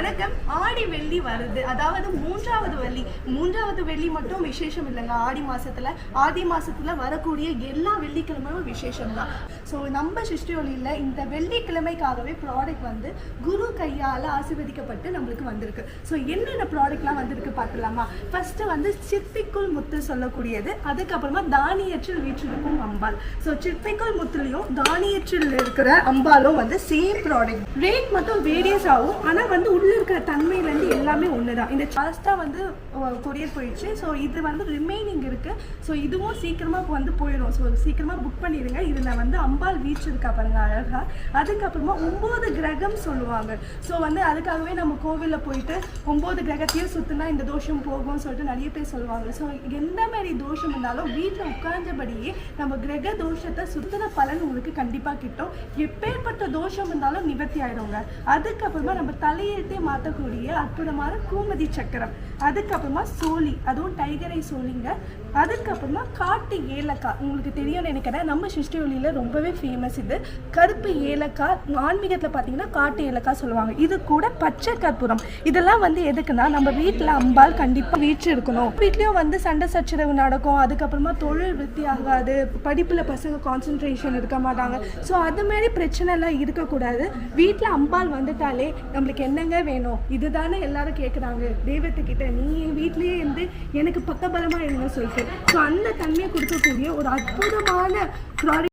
வணக்கம் ஆடி வெள்ளி வருது. அதாவது மூன்றாவது மூன்றாவது வெள்ளி மட்டும் விசேஷம் இல்லைங்க. ஆடி மாசத்துல ஆதி மாசத்துல வரக்கூடிய எல்லா வெள்ளிக்கிழமையும் விசேஷம் தான். ஸோ நம்ம சிஷ்டியோலியில் இந்த வெள்ளிக்கிழமைக்காகவே ப்ராடக்ட் வந்து குரு கையால் ஆசிர்வதிக்கப்பட்டு நம்மளுக்கு வந்திருக்கு. ஸோ என்னென்ன ப்ராடக்ட்லாம் வந்திருக்கு பார்க்கலாமா? ஃபர்ஸ்ட் வந்து சிற்பிக்குள் முத்து சொல்லக்கூடியது. அதுக்கப்புறமா தானியற்றில் வீற்றிருக்கும் அம்பாள். ஸோ சிற்பிக்குள் முத்துலையும் தானியற்றில் இருக்கிற அம்பாலும் வந்து சேம் ப்ராடக்ட் ரேட் மட்டும் வேரியஸ் ஆகும். ஆனால் வந்து உள்ள இருக்கிற தன்மையில எல்லாமே ஒன்று தான் இந்த ஃபாஸ்ட்டாக வந்து கொரியர் போயிடுச்சு. ஸோ இது வந்து ரிமைனிங் இருக்கு. ஸோ இதுவும் சீக்கிரமாக வந்து போயிடும். ஸோ சீக்கிரமாக புக் பண்ணிடுங்க. இதில் வந்து அம்பாள் வீச்சு இருக்கா பாருங்க அழகாக அதுக்கப்புறமா ஒம்பது கிரகம் சொல்லுவாங்க. ஸோ வந்து அதுக்காகவே நம்ம கோவிலில் போயிட்டு ஒம்பது கிரகத்தையும் சுற்றினா இந்த தோஷம் போகும்னு சொல்லிட்டு நிறைய பேர் சொல்லுவாங்க. ஸோ எந்த மாதிரி தோஷம் இருந்தாலும் வீட்டில் உட்கார்ந்தபடியே நம்ம கிரக தோஷத்தை சுற்றின பலன் உங்களுக்கு கண்டிப்பாக கிட்டும். எப்பேற்பட்ட தோஷம் இருந்தாலும் நிவர்த்தி ஆயிடுங்க. அதுக்கப்புறமா நம்ம தலையெழுத்தே மாற்றக்கூடிய அற்புதமான கூமதி சக்கரம். அதுக்கப்புறமா சோழி அதுவும் டைகரை சோழிங்க அதுக்கப்புறமா காட்டு ஏலக்காய். உங்களுக்கு தெரியும்னு நினைக்கிறேன் நம்ம சிருஷ்டி ரொம்பவே ஃபேமஸ் இது. கருப்பு ஏலக்காய் ஆன்மீகத்தில் பார்த்தீங்கன்னா காட்டு ஏலக்காய் சொல்லுவாங்க. இது கூட பச்சை கற்பூரம். இதெல்லாம் வந்து எதுக்குன்னா நம்ம வீட்டில் அம்பாள் கண்டிப்பாக வீச்சு இருக்கணும் வீட்லேயும் வந்து சண்டை சச்சரவு நடக்கும். அதுக்கப்புறமா தொழில் விருத்தி ஆகாது. படிப்பில் பசங்க கான்சென்ட்ரேஷன் இருக்க மாட்டாங்க. ஸோ அது மாதிரி இருக்கக்கூடாது. வீட்டில் அம்பாள் வந்துட்டாலே நம்மளுக்கு என்னங்க வேணும்? இதுதானே எல்லாரும் கேட்குறாங்க தெய்வத்துக்கிட்ட நீ என் வீட்லேயே இருந்து எனக்கு பக்கபலமாக இருங்க சொல்லிட்டு. ஸோ அந்த தன்மையை கொடுக்கக்கூடிய ஒரு அற்புதமான ப்ராடக்ட்